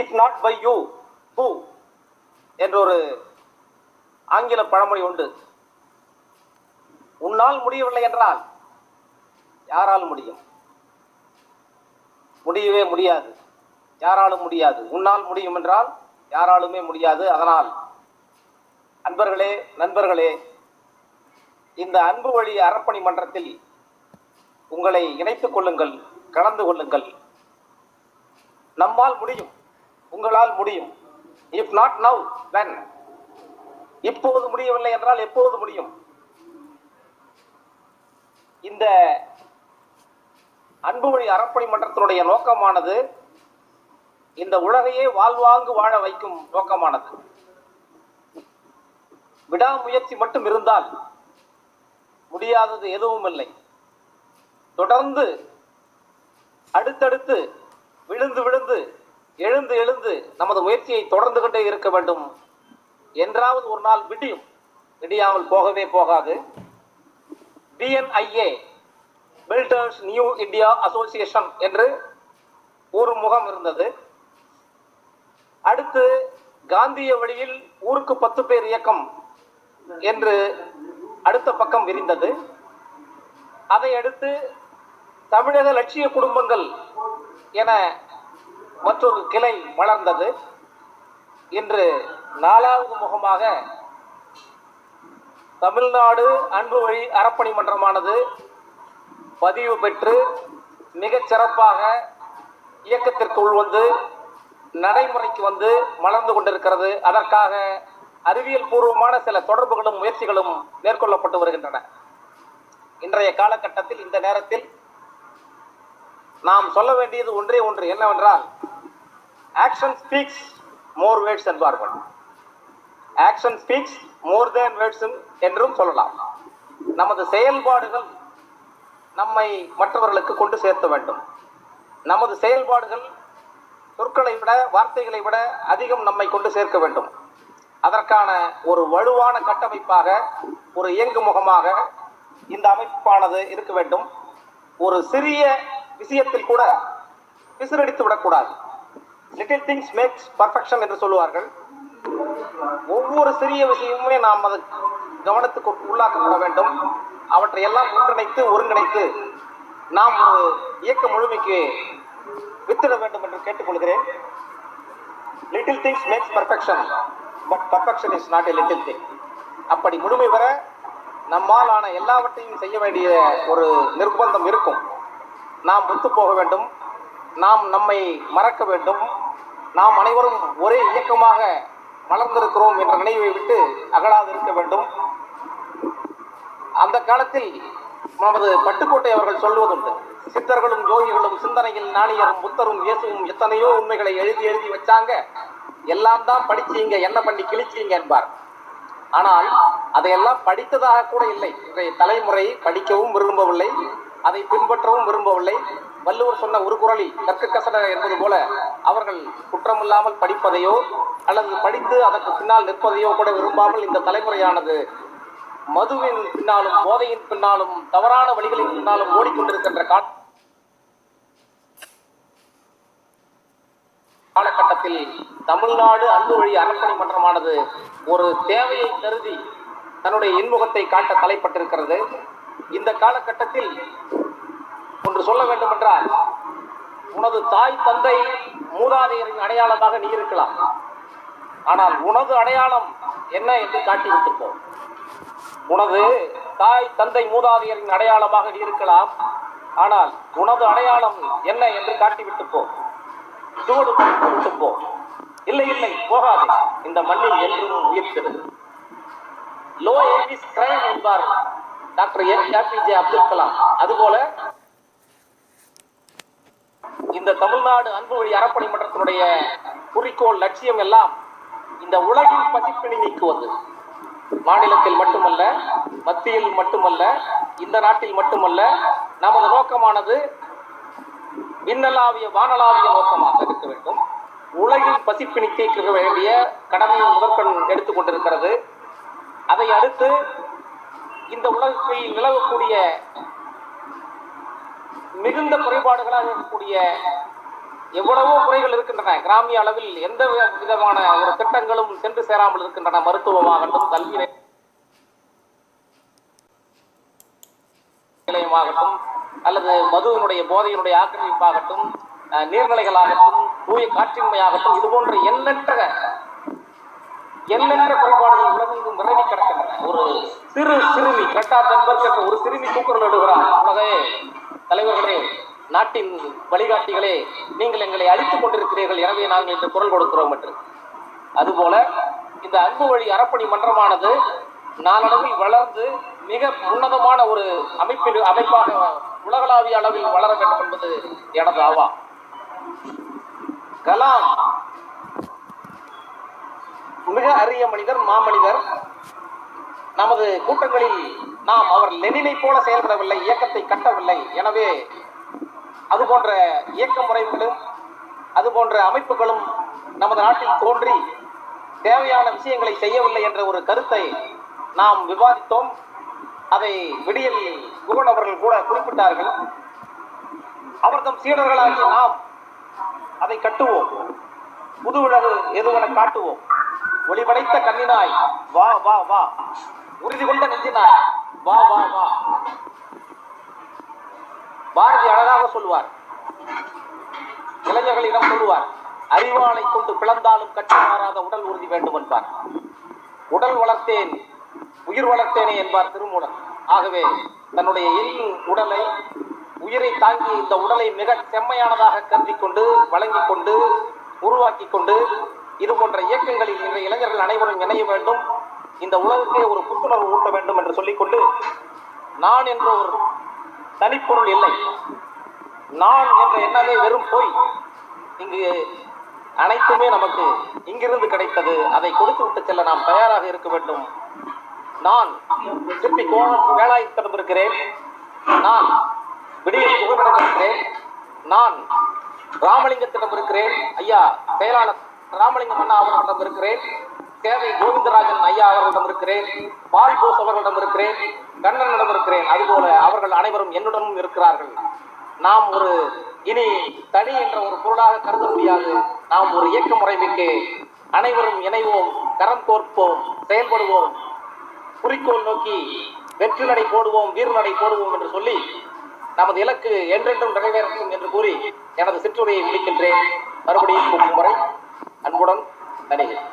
If not by you who என்றொரு ஆங்கில பழமொழி உண்டு. உன்னால் முடியவில்லை என்றால் யாரால் முடியும்? முடியவே முடியாது. யாராலும் முடியாது. உன்னால் முடியும் என்றால் யாராலுமே முடியாது. அதனால் அன்பர்களே நண்பர்களே இந்த அன்பு வழி அறப்பணி மன்றத்தில் உங்களை இணைத்துக் கொள்ளுங்கள் கலந்து கொள்ளுங்கள். நம்மால் முடியும். உங்களால் முடியும். இஃப் நாட் நவ் வென் இப்போது முடியவில்லை என்றால் எப்போது முடியும்? இந்த அன்பு அறப்பணி மன்றத்தினுடைய நோக்கமானது இந்த உலகையே வாழ்வாங்கு வாழ வைக்கும் நோக்கமானது. விடாமுயற்சி மட்டும் இருந்தால் முடியாதது எதுவும் இல்லை. தொடர்ந்து அடுத்தடுத்து விழுந்து விழுந்து எழுந்து எழுந்து நமது முயற்சியை தொடர்ந்து கொண்டே இருக்க வேண்டும். என்றாவது ஒரு நாள் விடியும். விடியாமல் போகவே போகாது. BNIA builders new India association என்று ஒரு முகம் இருந்தது. அடுத்து காந்திய வழியில் ஊருக்கு பத்து பேர் இயக்கம் என்று அடுத்த பக்கம் விரிந்தது. அதை அடுத்து தமிழக லட்சிய குடும்பங்கள் என மற்றொரு கிளை வளர்ந்தது இன்று நாலாவது முகமாக தமிழ்நாடு அன்பு வழி அறப்பணி மன்றமானது பதிவு பெற்று மிகச் சிறப்பாக இயக்கத்திற்குள் வந்து நடைமுறைக்கு வந்து மலர்ந்து கொண்டிருக்கிறது. அதற்காக அறிவியல் பூர்வமான சில தொடர்புகளும் முயற்சிகளும் மேற்கொள்ளப்பட்டு வருகின்றன. இன்றைய காலகட்டத்தில் இந்த நேரத்தில் நாம் சொல்ல வேண்டியது ஒன்றே ஒன்று என்னவென்றால் ஆக்ஷன் ஸ்பீக்ஸ் மோர் வேர்ட்ஸ் என்பார்கள் action speaks more than words என்றும் சொல்லலாம். நமது செயல்பாடுகள் நம்மை மற்றவர்களுக்கு கொண்டு சேர்த்த வேண்டும். நமது செயல்பாடுகள் சொற்களை விட வார்த்தைகளை விட அதிகம் நம்மை கொண்டு சேர்க்க வேண்டும். அதற்கான ஒரு வலுவான கட்டமைப்பாக ஒரு இயங்கு முகமாக இந்த அமைப்பானது இருக்க வேண்டும். ஒரு சிறிய விஷயத்தில் கூட விசிறடித்து விடக்கூடாது. லிட்டில் திங்ஸ் மேக்ஸ் பர்ஃபெக்ஷன் என்று சொல்லுவார்கள். ஒவ்வொரு சிறிய விஷயமுமே நாம் அது கவனத்துக்கு உள்ளாக்கப்பட வேண்டும். அவற்றை எல்லாம் ஒன்றிணைத்து ஒருங்கிணைத்து நாம் ஒரு இயக்க முழுமைக்கு வித்திட வேண்டும் என்று கேட்டுக்கொள்கிறேன். Little things makes perfection but perfection is not a little thing அப்படி முழுமை வர நம்மால் ஆன எல்லாவற்றையும் செய்ய வேண்டிய ஒரு நிர்பந்தம் இருக்கும். நாம் ஒத்து போக வேண்டும். நாம் நம்மை மறக்க வேண்டும். நாம் அனைவரும் ஒரே இயக்கமாக மலர்ந்திருக்கிறோம் என்ற நினைவை விட்டு அகலாது இருக்க வேண்டும். அந்த காலத்தில் நமது பட்டுக்கோட்டை அவர்கள் சொல்வதுண்டு சித்தர்களும் யோகிகளும் சிந்தனையில் நாணியரும் புத்தரும் இயேசுவும் எத்தனையோ உண்மைகளை எழுதி எழுதி வச்சாங்க. எல்லாம் தான் படிச்சீங்க என்ன பண்ணி கிழிச்சீங்க என்பார். ஆனால் அதையெல்லாம் படித்ததாக கூட இல்லை. இன்றைய தலைமுறை படிக்கவும் விரும்பவில்லை. அதை பின்பற்றவும் விரும்பவில்லை. வள்ளுவர் சொன்ன ஒரு குரலில் கற்க கசட என்பது போல அவர்கள் குற்றமில்லாமல் படிப்பதையோ அல்லது படித்து அதற்கு பின்னால் நிற்பதையோ கூட விரும்பாமல் இந்த தலைமுறையானது மதுவின் பின்னாலும் போதையின் பின்னாலும் தவறான வழிகளின் பின்னாலும் ஓடிக்கொண்டிருக்கின்ற கா காலகட்டத்தில் தமிழ்நாடு அன்பு வழி அறப்பணி மன்றமானது ஒரு தேவையை கருதி தன்னுடைய இன்முகத்தை காட்ட தலைப்பட்டிருக்கிறது. இந்த காலகட்டத்தில் ஒன்று சொல்ல வேண்டுமென்றால் உனது தாய் தந்தை மூதாதையரின் அடையாளமாக நீ இருக்கலாம். ஆனால் உனது அடையாளம் என்ன என்று காட்டிவிட்டு போ உனது தாய் தந்தை மூதாதையரின் அடையாளமாக நீ இருக்கலாம். ஆனால் உனது அடையாளம் என்ன என்று காட்டிவிட்டு போ சுவடு விட்டு போ இல்லை இல்லை போகாது. இந்த மண்ணில் என்றும் உயிர்க்கிறது லோ ஏபிஸ் கிரைம் என்பார் டாக்டர் ஏபிஜே அப்துல் கலாம். அதுபோல இந்த தமிழ்நாடு அன்பு வழி அறப்பணி மன்றத்தினுடைய குறிக்கோள் லட்சியம் எல்லாம் இந்த உலகின் பசிப்பிணி நீக்குவது. மாநிலத்தில் மட்டுமல்ல மத்தியில் மட்டுமல்ல இந்த நாட்டில் மட்டுமல்ல நமது நோக்கமானது விண்ணலாவிய வானலாவிய நோக்கமாக இருக்க வேண்டும். உலகில் பசிப்பிணி தீர்க்க வேண்டிய கடமையை முதற்கண் எடுத்துக்கொண்டிருக்கிறது அதை அடுத்து இந்த உலகத்தில் நிலவக்கூடிய மிகுந்த குறைபாடுகளாக இருக்கக்கூடிய எவ்வளவோ குறைகள் இருக்கின்றன. கிராமிய அளவில் எந்த விதமான ஒரு திட்டங்களும் சென்று சேராமல் இருக்கின்றன. மருத்துவமாகட்டும் கல்வி நிலையமாகட்டும் அல்லது மதுவினுடைய போதையினுடைய ஆக்கிரமிப்பாகட்டும் அஹ், நீர்நிலைகளாகட்டும் தூய காற்றின்மையாகட்டும் இது போன்ற எண்ணற்ற எண்ணற்ற குறைபாடுகள் உலகெங்கும் விரைவி கிடக்கின்றன. ஒரு சிறு சிறுமி கட்டா தென்பர்க் ஒரு சிறுமி தூக்குறல் இடுகிறார் உலகே தலைவர்களே நாட்டின் வழிகாட்டிகளே நீங்கள் எங்களை அழித்துக் கொண்டிருக்கிறீர்கள். எனவே நாங்கள் இன்று குரல் கொடுக்கிறோம் என்று. அதுபோல இந்த அன்பு வழி அறப்பணி மன்றமானது நாளடைவில் வளர்ந்து மிக உன்னதமான ஒரு அமைப்பில் அமைப்பாக உலகளாவிய அளவில் வளர வேண்டும் என்பது எனது ஆவா. கலாம் மிக அரிய மனிதர் மாமனிதர் நமது கூட்டங்களில் நாம் அவர் லெனினை போல செயல்படவில்லை இயக்கத்தை கட்டவில்லை. எனவே அது போன்ற இயக்க முறைகளும் அது போன்ற அமைப்புகளும் நமது நாட்டில் தோன்றி தேவையான விஷயங்களை செய்யவில்லை என்ற ஒரு கருத்தை நாம் விவாதித்தோம். அதை விடியல் குகன் அவர்கள் கூட குறிப்பிட்டார்கள். அவர்தம் சீடர்களாகிய நாம் அதை கட்டுவோம். புது உலகு எதுவென காட்டுவோம். ஒளிபடைத்த கண்ணினாய் வா வா வா. உறுதி கொண்ட நெஞ்சினார். வா வா வா. பாரதி அழகாக சொல்லுவார். இளைஞர்களிடம் சொல்லுவார் அறிவாளை கொண்டு பிளந்தாலும் கட்டி மாறாத உடல் உறுதி வேண்டும் என்பார் உடல் வளர்த்தேன் உயிர் வளர்த்தேனே என்பார் திருமூலன் ஆகவே தன்னுடைய இல் உடலை உயிரை தாங்கி இந்த உடலை மிக செம்மையானதாக கருதி கொண்டு வழங்கிக் கொண்டு உருவாக்கி கொண்டு இது போன்ற இயக்கங்களில் இன்றைய இளைஞர்கள் அனைவரும் இணைய வேண்டும். இந்த உலகத்தை ஒரு புத்துணர்வு ஊட்ட வேண்டும் என்று சொல்லிக்கொண்டு நான் என்ற ஒரு தனிப்பொருள் இல்லை. நான் என்ற எண்ணமே வெறும் போய். இங்கு அனைத்துமே நமக்கு இங்கிருந்து கிடைத்தது. அதை கொடுத்து விட்டு செல்ல நாம் தயாராக இருக்க வேண்டும். நான் திருப்பி கோணம் வேலாயுத்திடம் இருக்கிறேன் நான் விடியல் புகழிடம் இருக்கிறேன் நான் ராமலிங்கத்திடம் இருக்கிறேன். ஐயா செயலாளர் ராமலிங்கம் அண்ணா அவர்களிடம் இருக்கிறேன். சேவை கோவிந்தராஜன் ஐயா அவர்களிடம் இருக்கிறேன். பால் போஸ் அவர்களிடம் இருக்கிறேன். கண்ணனிடம் இருக்கிறேன். அதுபோல அவர்கள் அனைவரும் என்னுடனும் இருக்கிறார்கள். நாம் ஒரு இனி தனி என்ற ஒரு பொருளாக கருத முடியாது. நாம் ஒரு இயக்க முறைமைக்கு அனைவரும் இணைவோம் கரம் கோர்ப்போம் செயல்படுவோம். குறிக்கோள் நோக்கி வெற்றி நடை போடுவோம் வீர நடை போடுவோம் என்று சொல்லி நமது இலக்கு என்றென்றும் நிறைவேறும் என்று கூறி எனது சிற்றுரையை முடிக்கின்றேன். மறுபடியும் கூப்பிடும் வரை அன்புடன் தனிகிறேன்